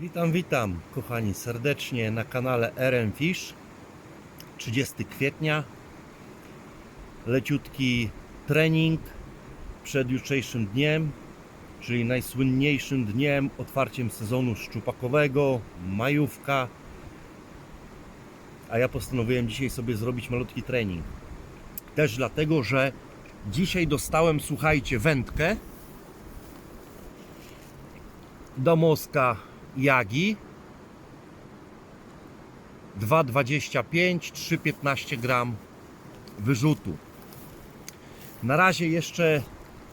Witam, witam kochani serdecznie na kanale RM Fish. 30 kwietnia. Leciutki trening przed jutrzejszym dniem czyli najsłynniejszym dniem otwarciem sezonu szczupakowego majówka. A ja postanowiłem dzisiaj sobie zrobić malutki trening. Też dlatego, że dzisiaj dostałem słuchajcie wędkę do Moska Jagi. 2,25 3,15 gram wyrzutu. Na razie jeszcze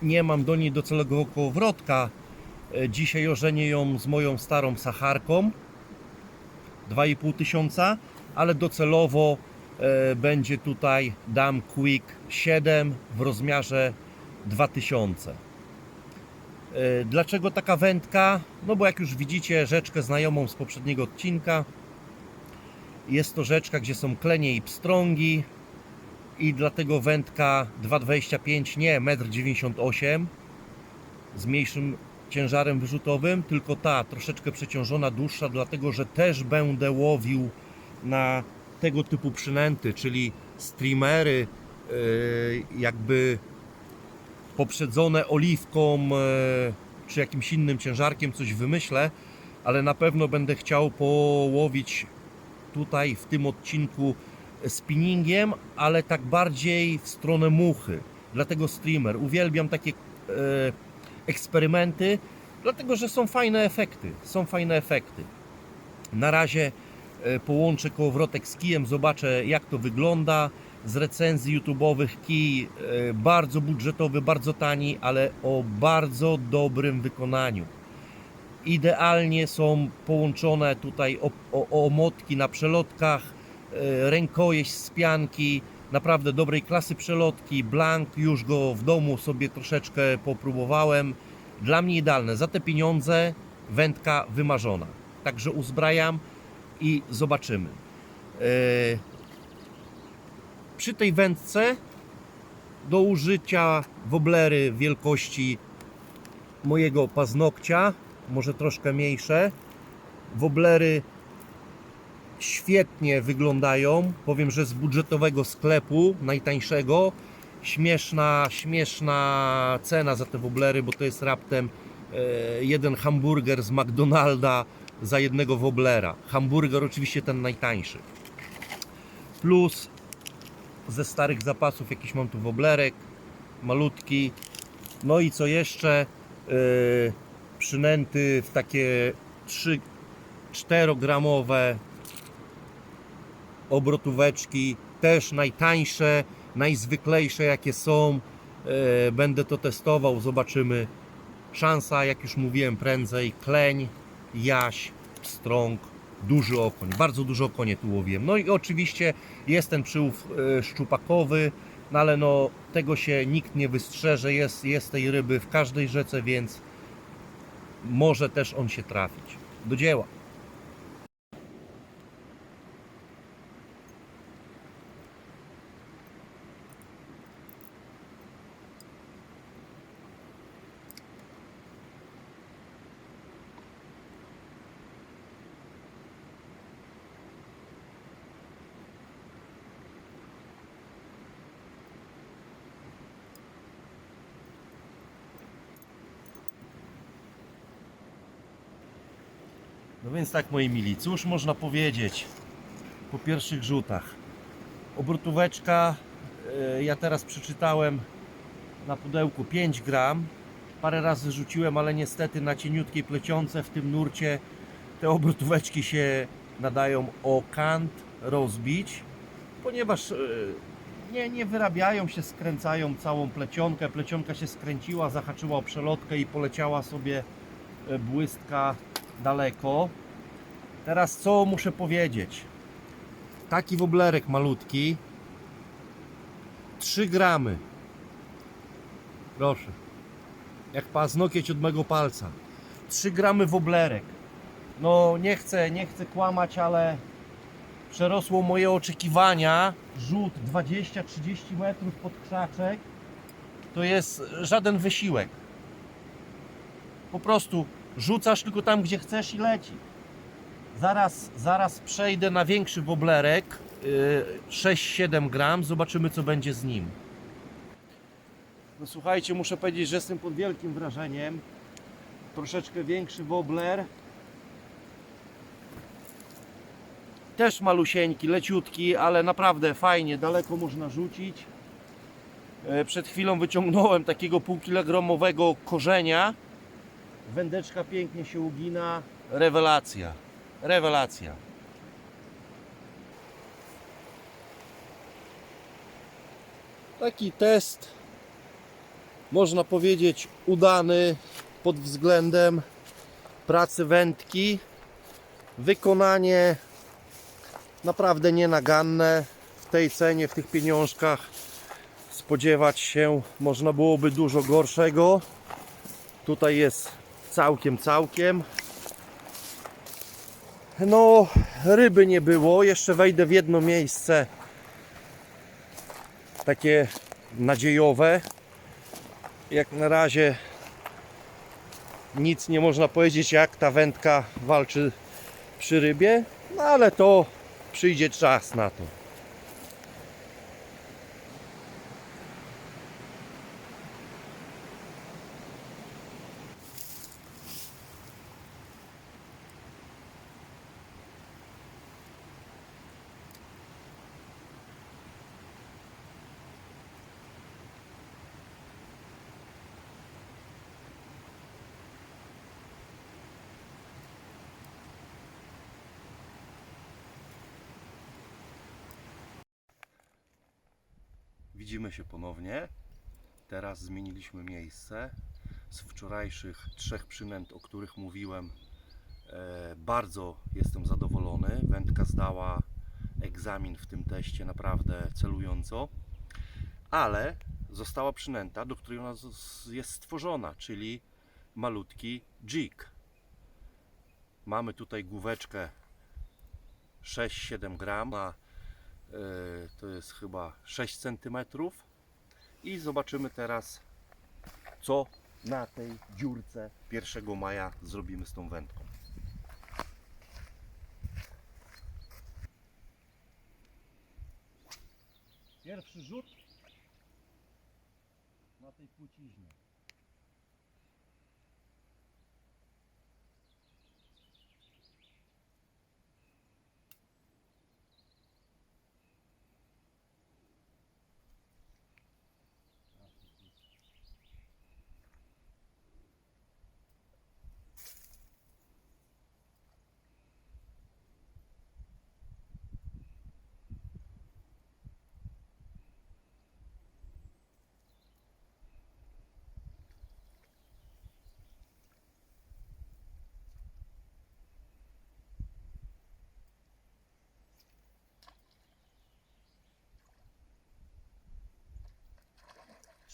nie mam do niej docelowego kołowrotka E, dzisiaj ożenię ją z moją starą Sacharką 2,5 tysiąca ale docelowo e, będzie tutaj Dam Quick 7 w rozmiarze 2000 E, Dlaczego taka wędka? No bo jak już widzicie rzeczkę znajomą z poprzedniego odcinka. Jest to rzeczka, gdzie są klenie i pstrągi. I dlatego wędka 2,25 nie 1,98 m z mniejszym ciężarem wyrzutowym, tylko ta troszeczkę przeciążona, dłuższa, dlatego że też będę łowił na tego typu przynęty, czyli streamery, yy, jakby poprzedzone oliwką e, czy jakimś innym ciężarkiem, coś wymyślę, ale na pewno będę chciał połowić tutaj w tym odcinku spinningiem, ale tak bardziej w stronę muchy. Dlatego streamer. Uwielbiam takie e, eksperymenty, dlatego że są fajne efekty. Są fajne efekty. Na razie e, połączę kołowrotek z kijem, zobaczę jak to wygląda. Z recenzji YouTube'owych kij e, bardzo budżetowy, bardzo tani, ale o bardzo dobrym wykonaniu. Idealnie są połączone tutaj omotki na przelotkach, e, rękojeść z pianki, naprawdę dobrej klasy przelotki, blank, już go w domu sobie troszeczkę popróbowałem. Dla mnie idealne, za te pieniądze wędka wymarzona. Także uzbrajam i zobaczymy. E, Przy tej wędce do użycia woblery wielkości mojego paznokcia, może troszkę mniejsze. Woblery świetnie wyglądają. Powiem, że z budżetowego sklepu, najtańszego. Śmieszna, śmieszna cena za te woblery, bo to jest raptem e, jeden hamburger z McDonalda za jednego woblera. Hamburger oczywiście ten najtańszy. Plus ze starych zapasów jakiś mam tu woblerek, malutki. No i co jeszcze? Yy, przynęty w takie 3 4-gramowe obrotóweczki, też najtańsze, najzwyklejsze jakie są. Yy, będę to testował, zobaczymy. Szansa, jak już mówiłem prędzej, kleń, jaś, strąg, duży okoń. Bardzo dużo okonie tu łowiłem. No i oczywiście jest ten przyłów e, szczupakowy, no ale no tego się nikt nie wystrzeże. Jest, jest tej ryby w każdej rzece, więc może też on się trafić. Do dzieła. No więc tak moi mili, cóż można powiedzieć po pierwszych rzutach. Obrotóweczka, e, ja teraz przeczytałem na pudełku 5 gram. Parę razy rzuciłem, ale niestety na cieniutkiej plecionce w tym nurcie te obrotóweczki się nadają o kant rozbić, ponieważ e, nie, nie wyrabiają się, skręcają całą plecionkę. Plecionka się skręciła, zahaczyła o przelotkę i poleciała sobie e, błystka daleko. Teraz co muszę powiedzieć? Taki woblerek malutki 3 gramy. Proszę. Jak paznokieć od mego palca. 3 gramy woblerek. No nie chcę, nie chcę kłamać, ale przerosło moje oczekiwania. Rzut 20-30 metrów pod krzaczek to jest żaden wysiłek. Po prostu rzucasz tylko tam, gdzie chcesz i leci. Zaraz, zaraz przejdę na większy woblerek, yy, 6-7 gram, zobaczymy co będzie z nim. No słuchajcie, muszę powiedzieć, że jestem pod wielkim wrażeniem. Troszeczkę większy wobler. Też malusieńki, leciutki, ale naprawdę fajnie, daleko można rzucić. E, Przed chwilą wyciągnąłem takiego półkilogramowego korzenia. Wędeczka pięknie się ugina. Rewelacja. Rewelacja. Taki test, można powiedzieć, udany pod względem pracy wędki. Wykonanie naprawdę nienaganne w tej cenie, w tych pieniążkach. Spodziewać się można byłoby dużo gorszego. Tutaj jest całkiem, całkiem. No, ryby nie było. Jeszcze wejdę w jedno miejsce takie nadziejowe. Jak na razie nic nie można powiedzieć, jak ta wędka walczy przy rybie, no ale to przyjdzie czas na to. Widzimy się ponownie. Teraz zmieniliśmy miejsce. Z wczorajszych trzech przynęt, o których mówiłem, e, bardzo jestem zadowolony. Wędka zdała egzamin w tym teście naprawdę celująco, ale została przynęta, do której ona jest stworzona, czyli malutki jig. Mamy tutaj główeczkę 6-7 gram na to jest chyba 6 cm i zobaczymy teraz co na tej dziurce 1 maja zrobimy z tą wędką. Pierwszy rzut na tej płciźnie.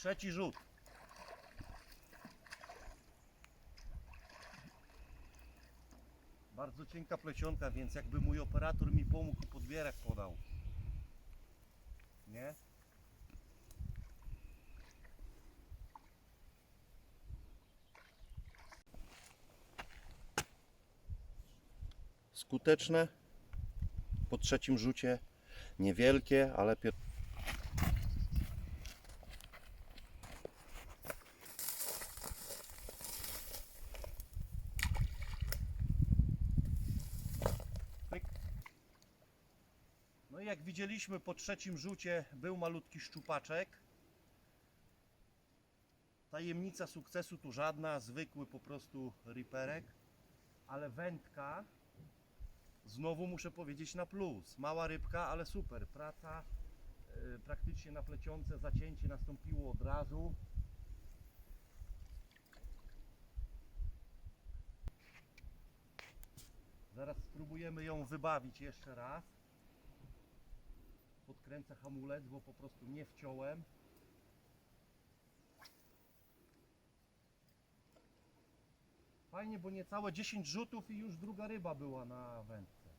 Trzeci rzut. Bardzo cienka plecionka, więc jakby mój operator mi pomógł i podbierak podał. Nie? Skuteczne. Po trzecim rzucie niewielkie, ale. Jak widzieliśmy po trzecim rzucie był malutki szczupaczek. Tajemnica sukcesu tu żadna, zwykły po prostu riperek, ale wędka znowu muszę powiedzieć na plus. Mała rybka, ale super. Praca e, praktycznie na plecionce, zacięcie nastąpiło od razu. Zaraz spróbujemy ją wybawić jeszcze raz. Podkręcę hamulec, bo po prostu nie wciąłem. Fajnie, bo niecałe 10 rzutów i już druga ryba była na wędce.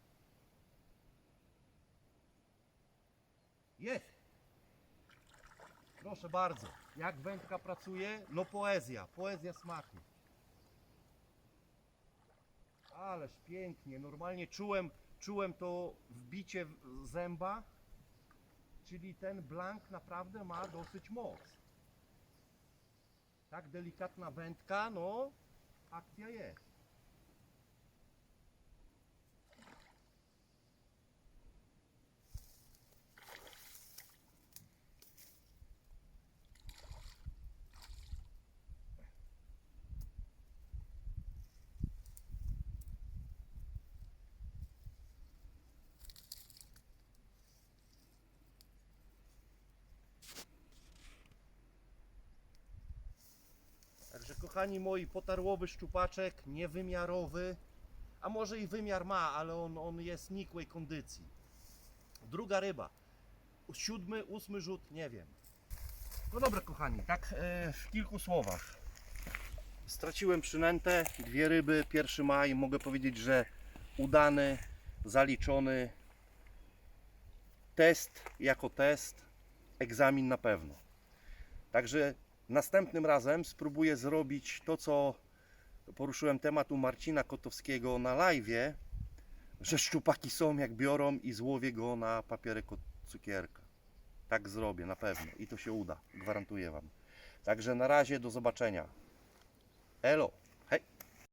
Jest! Proszę bardzo, jak wędka pracuje? No poezja, poezja smaku. Ależ pięknie, normalnie czułem, czułem to wbicie zęba, czyli ten blank naprawdę ma dosyć moc. Tak delikatna wędka, no akcja jest. Także kochani moi, potarłowy szczupaczek, niewymiarowy, a może i wymiar ma, ale on, on jest nikłej kondycji. Druga ryba, siódmy, ósmy rzut, nie wiem. No dobra kochani, tak e, w kilku słowach. Straciłem przynętę, dwie ryby, 1 maj, mogę powiedzieć, że udany, zaliczony. Test jako test, egzamin na pewno. Także następnym razem spróbuję zrobić to, co poruszyłem temat u Marcina Kotowskiego na live, że szczupaki są jak biorą i złowię go na papierek od cukierka. Tak zrobię, na pewno. I to się uda, gwarantuję Wam. Także na razie, do zobaczenia. Elo!